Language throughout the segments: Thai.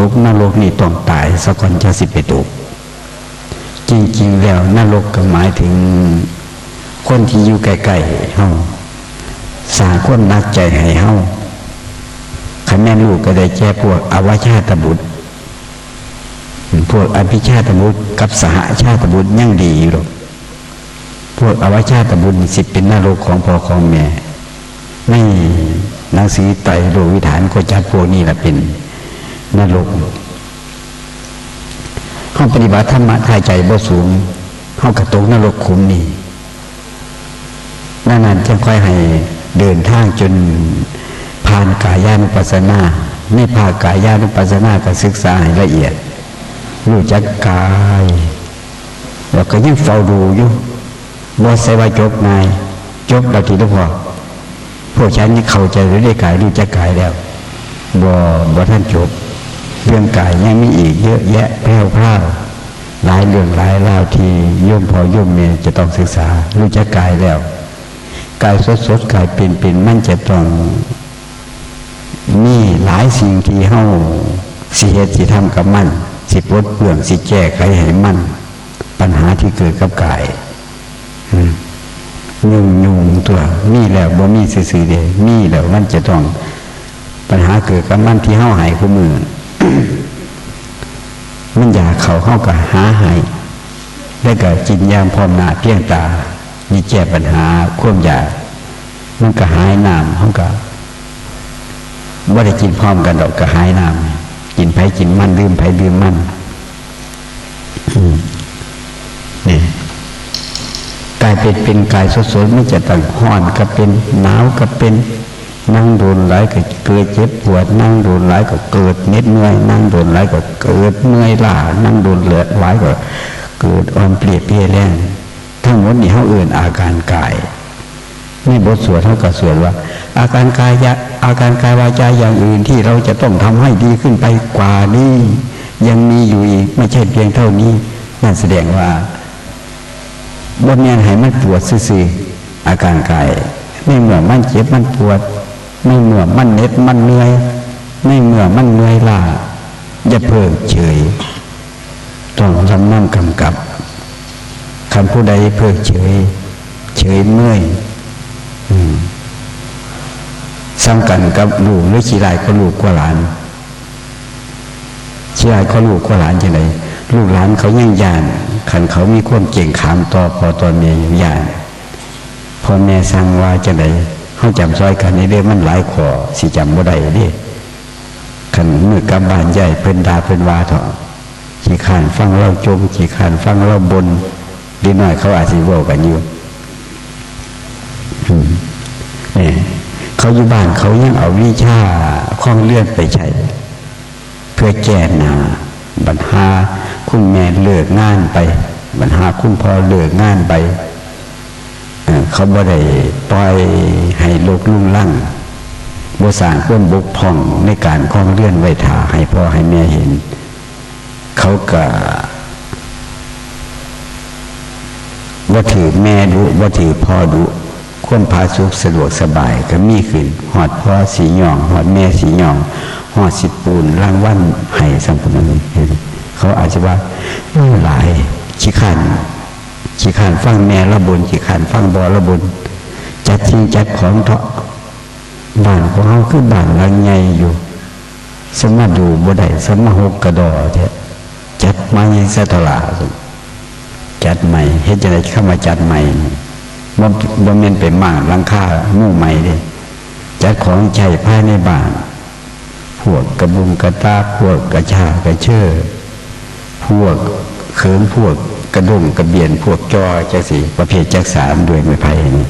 ตกนรกนี่ต้องตายสักคนจะสิไปตก จริง ๆ แล้วนรกก็หมายถึง คนที่อยู่ใกล้ๆเฮาสาคนนักใจให้เฮาคันแม่นลูกก็ได้แก่พวกอวชาตบุตร พวกอภิชาตบุตรกับสหชาตบุตรยังดีอยู่หรอกพวกอวชาตบุตรสิเป็นนรกของพ่อของแม่ ไม่นังสือไตโลวิถานก็จัดพวกนี้แหละเป็น นรกห้องปฏิบัติธรรมะทายใจบ่สูงห้องกระตกนรกขุมนี่นั่นนั่นจะค่อยให้เดินทางจนผ่านกายานุปัสสนาในภาคกายานุปัสสนาก็ศึกษาให้ละเอียด รู้จักกายแล้วก็ยังเฝ้าดูอยู่บ่ใส่ว่าจบนายจบแล้วทีละพอพวกฉันนี่เข้าใจหรือได้กายรู้จักกายแล้วบ่บ่ท่านจบ เรื่องกายยังมีอีกเยอะแยะแพร่วพร่าหลายเรื่องหลายราวที่โยมพอโยมเมียจะต้องศึกษารู้จักกายแล้วกายสดสดๆกายเป็นเป็นมันจะต้องมีหลายสิ่งที่เฮาสิเหตุสิทำกับมันสิลดเปลืองสิแก้ไขให้มันปัญหาที่เกิดกับกายยุ่งยุ่งตัวมีแล้วบ่มีซื่อเดมีแล้วมันจะต้องปัญหาเกิดกับมันที่เฮาหายคู่มือ มันอยากเขาเข้ากับหาใหายแล้วก็จินยามพร้อมหน้าเพียงตามีแก้ปัญหาควมอยาก มันก็หายน้ำเขาก็ว่าได้กินพร้อมกันดอกก็หายน้ำกินไผ่กินมันดื่มไผ่ดื่มมันนี่กายเป็นเป็นกายสดๆไม่จะต่างห้อนก็เป็นหนาวก็เป็น นั่งโดนหลายก็เกิดเจ็บปวด นั่งโดนหลายก็เกิดเหน็ดเหนื่อยนั่งโดนหลายก็เกิดเมื่อยล้านั่งโดนเลือดหลายก็เกิดอ่อนเปลี่ยเปลี่ยแรงทั้งหมดนี่เขาเอื่นอาการกายนี่บทสวดเท่ากับสวดว่า อาการกายยะอาการกายวาจาอย่างอื่นที่เราจะต้องทำให้ดีขึ้นไปกว่านี้ยังมีอยู่อีกไม่ใช่เพียงเท่านี้นั่นแสดงว่าบนเนียนให้มันปวดซื่ออาการกายไม่เหมื่อมันเจ็บมันปวด ไม่เมื่อมันเน็ดมันเหนื่อยไม่เมื่อมันเหนื่อยล้าอย่าเพิกเฉยต้องทำนั่งกำกับคำผู้ใดเพิกเฉย เฉยเมื่อยซ้ำกันกับลูกหรือขี้ลายก็ลูกกว่าหลานขี้ลายก็ลูกกว่าหลานจะไหนลูกหลานเขายังยานขันเขามีความเก่งขามต่อพอตอนเมียยานพ่อแม่สั่งว่าจะไหน เขาจำซอยกันในเรื่องมันหลายขอสิจำบ่ได้เดิขันมือกำบานใหญ่เพิ่นดาเพิ่นวาเถอะขี้ขานฟังเราจมขี้ขานฟังเราบนดีหน่อยเขาอาจสิเว้ากันอยู่เนี่ยเขาอยู่บ้านเขายังเอาวิชาคล้องเลื่อนไปใช้เพื่อแก้หนาปัญหา คุณแม่เลิกงานไปปัญหาคุณพ่อเลิกงานไป เขาบ่ได้ปล่อยให้โลกลุ่งลั่งบสร้างความบกพ่องในการคล้องเลื่อนไว้ถาให้พ่อให้แม่เห็น เขาก็ว่าถือแม่ดุว่าถือพ่อดุควมพาสุขสะดวกสบายก็มีขึ้นหอดพ่อสีหยองหอดแม่สีหยองหอดสิปูนร่างวัลให้สัมพันธ์เห็นเขาอาจจะว่าหลายขี้ขัน ขี้ขันฟังแม่ระบนขี้ขันฟังบอระบนจัดทิ้งจัดของเถาะบ้านของเขาคือบ้านหลังใหญ่อยู่สมมาดูบ่ได้สมมาหกกระดอเถอะจัดไม้สะทลาจัดใหม่เฮ็ดจะได้เข้ามาจัดใหม่บ่บ่แม่นไปมากลังคามู่ใหม่เด้จัดของใช้ภายในบ้านพวกกระบุงกระตาพวกกระชากระเชื่อพวกเขินพวก กระดุมกระเบียนพวกจอจังสีประเภทจักสามด้วยไม้ไผ่นี่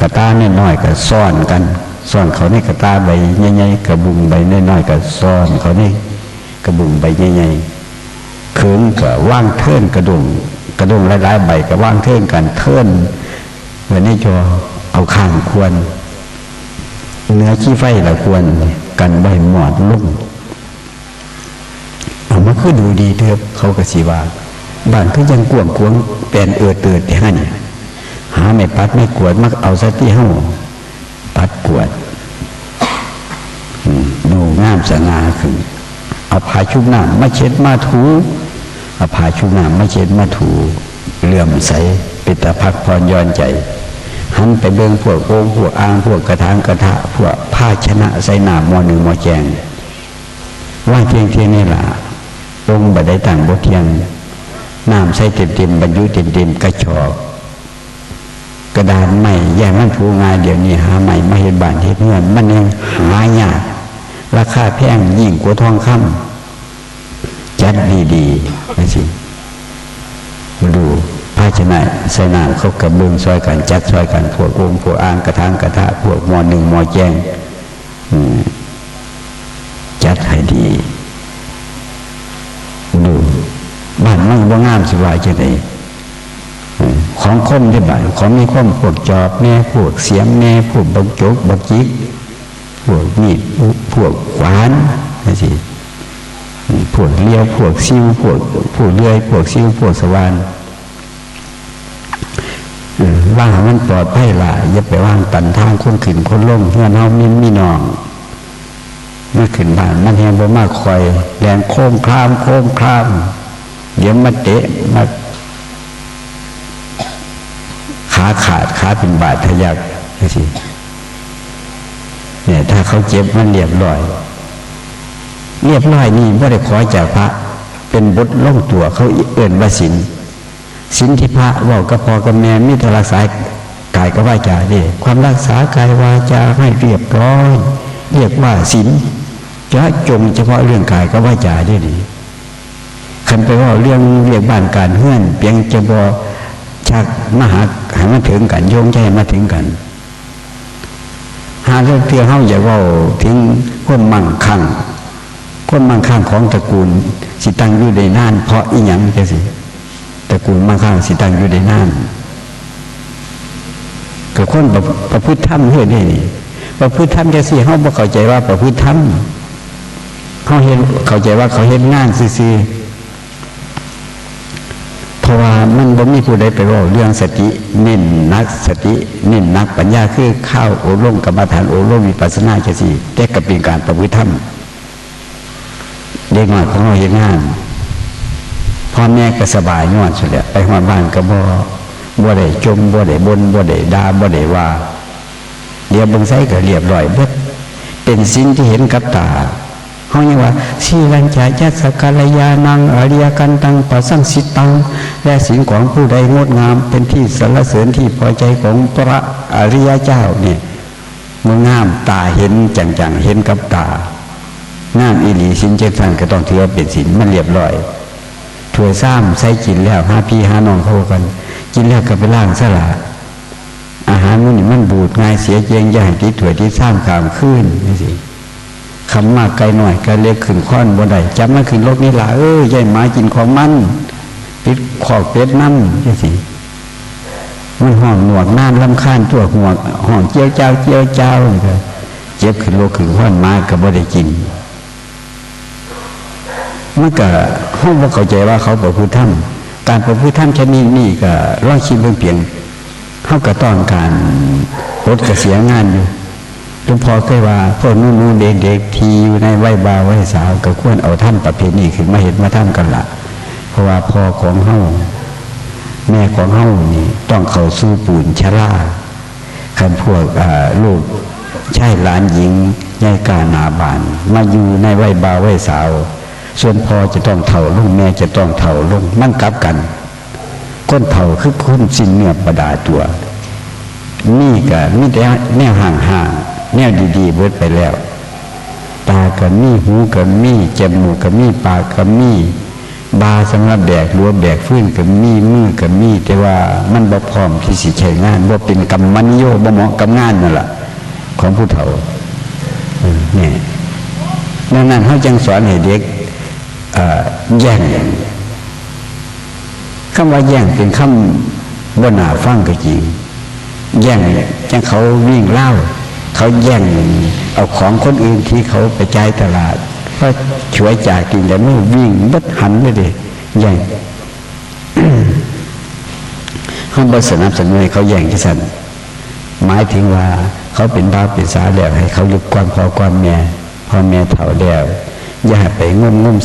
กระตาน้อยๆก็ซ่อนกันซ่อนเขาในกระตาใบใหญ่ๆกระบุงใบน้อยๆก็ซ่อนเขาในกระบุงใบใหญ่ๆเขินก็ว่างเทินกระดุมกระดุมหลายๆใบก็ว่างเทินกันเทินเหมือนในจอเอาข้างควร เนื้อขี้ไฟละควรกันใบหมอดลุ่มเอามาคือดูดีเถอะเขาก็สีว่า บ้านคือยังกวงกวงแปลนเอือเตือดที่หันหาไม่ปัดไม่กวดมักเอาซะที่เห้าปัดกวดดูงามสง่าขึ้นเอาผ้าชุบน้ำมาเช็ดมาถูเอาผ้าชุบน้ำมาเช็ดมาถูเลื่อมใสปิตาพักพรย้อนใจหันไปเบิ่งพวกโอ่งพวกอ่างพวกกระถางกระทะพวกผ้าชนะใส่น้ำมอหนึ่งมอแจงว่าเทียงเทียงนี่ล่ะองค์บัดได้ต่างบทเทียง น้ำใส่เต็มเต็มๆบรรยุเต็มเต็มๆกระชอกกระดานใหม่แย่มันผูงานเดี๋ยวนี้หาใหม่ไมาเห็นบานเห็นเงินมันยังหายากราคาแพงยิ่งกว่าทองคำจัดดีๆนะสิมาดูภาชนะใส่น้ำเขากระเบื้องซอยกันจัดซอยกันพวกองค์พวกอ่างกระถางกระทะพวกหมอหนึ่งหมอแจงอืมางสบายจะไหนของคมได้บ้านของมีคมพวกจอบแน่พวกเสียมแน่พวกบักจกบักจิกพวกมีดพวกขวานนะสิพวกเลี้ยวพวกซิวพวกพวกเลื่อยพวกซิวพวกสว่านว่างมันปลอดภัยล่ะอย่าไปว่างตันทางคนขึ้นคนลงเพื่อนเฮามีมีนองมันขึ้นบ้านมันแหงบ่มากคอยแรงโค้งคลามโค้งคลาม เดี๋ยวมาเตะมาขาขาดขาเป็นบาดทะยักนี่สิเนี่ย ถ้าเขาเจ็บมันเรียบร้อย เรียบร้อยนี่ไม่ได้ขอจากพระ เป็นบทล่องตัวเขาเอื่นว่าสินสินที่พระบอกกับพอกับแม่มิตรรักษากายกับวาจาเดิความรักษากายวาจาให้เรียบร้อย เรียกว่าสินจะจงเฉพาะเรื่องกายกับวาจาได้ดี คันไปว่าเรื่องเรียกบ้านการเฮื่อนเพียงจะบอชักมหาให้มาถึงกันโยงใจมาถึงกันหาเรื่องเพียงเฮาอย่าว่าถึงคนมั่งคั่งคนมั่งคั่งของตระกูล สิตั้งอยู่ในน่าน เพราะอีหยังจะสิตระกูลมั่งคั่งสิตั้งอยู่ในน่านก็คนประประพฤติธรรมเฮ็ดนี่นี่ประพฤติธรรมจะสิเฮาบ่เข้าใจว่าประพฤติธรรมเฮาเห็นเข้าใจว่าเขาเฮ็ดงานซื่อๆ ราะว่ามันบ่มีผู้ใดไปว่าเรื่องสติเน้นนักสติเน้นนักปัญญาคือข้าวโอโลมกรรมฐานโอโลมวิปัสสนาจะสิแต่ก็เป็นการประพฤติธรรมเด็กน้อยของเราเห็นงานพ่อแม่ก็สบายนอนสุดแล้วไปหอดบ้านก็บ่บ่ได้จมบ่ได้บนบ่ได้ด่าบ่ได้ว่าเดี๋ยวบิ่งไสก็เรียบร้อยเบิดเป็นสิ่งที่เห็นกับตา เขาเรียกว่าสีรัญจายสกาลยานังอริยกันตังปัสสังสิตัง และสิ่งของผู้ใดงดงาม เป็นที่สรรเสริญที่พอใจของพระอริยเจ้าเนี่ยมันงามตาเห็นจังๆเห็นกับตางามอิหลีสินเจตันก็ต้องถือว่าเป็นสินมันเรียบร้อยถั่วซ้ำใส่กินแล้วห้าพี่ห้าน้องเข้ากัน กินแล้วก็ไปล่างสละอาหารมันนี่มันบูดง่ายเสียเจียงใหญ่ที่ถั่วที่ซ้ำขามขึ้นนี่สิ คำมากไกลหน่อยก็เรียกขึ้นข้อนบ่ได้จำมาขึ้นรถนี่ละเอ้ยใหญ่หมากินของมันปิดขอบเป็ดน้ำจังสิมันห่องหนวกน่านลำคาญตัวหัวห่องเจียวเจ้าเจียวเจ้าเลยเจ็บขึ้นรถขึ้นข้อนมาก็บ่ได้กินมันก็ห้องว่าเข้าใจว่าเขาประพฤติธรรมการประพฤติธรรมชนิดนี้ก็ร้อยชิมเพียงเพียงเขาก็ต้องการลดกระเสียงานอยู่ ลวงพ่อเคยว่าพวกนู้นนู้นเด็กๆที่อยู่ในวัยบ่าววัยสาวก็ควรเอาท่านประเพณีขึ้นมาเห็นมาท่านกันละเพราะว่าพ่อของเฮาแม่ของเฮานี่ต้องเข้าสู่ปูนชราคันพวกลูกชายหลานหญิงยายกาหนาบาน มาอยู่ในวัยบ่าววัยสาว ส่วนพ่อจะต้องเถ่าลงแม่จะต้องเถ่าลงมันกลับกันคนเถ่าคือคุ้นสิ้นเนื้อประดาตัว นี่ก็มีแต่แนวห่างๆแนวดีๆเบิดไปแล้ว ตาก็มีหูก็มีจมูกก็มีปากก็มีบาสำหรับแบกรัวแบกฟื้นก็มีมือก็มีแต่ว่ามันบ่พร้อมที่สิใช้งานบ่เป็นกรรมนิโยบ่เหมาะกับงานนั่นแหละของผู้เฒ่าเนี่ยดังนั้นเขาจึงสอนให้เด็กแย่งคำว่าแย่งเป็นคำบนาฟังก็จริง แย่งจังเขาวิ่งเล่า เขาแย่งเอาของคนอื่นที่เขาไปจ่ายตลาดก็ช่วยจ่ายกินแต่ไม่วิ่งบัดหันเลยดิแย่งเขาบริสนับสนุนให้เขาแย่งที่สันหมายถึงว่าเขาเป็นบ้าเป็นสาแล้วให้เขายุบความพอความแม่พ่อแม่เถ่าแล้วอย่าไปงมงม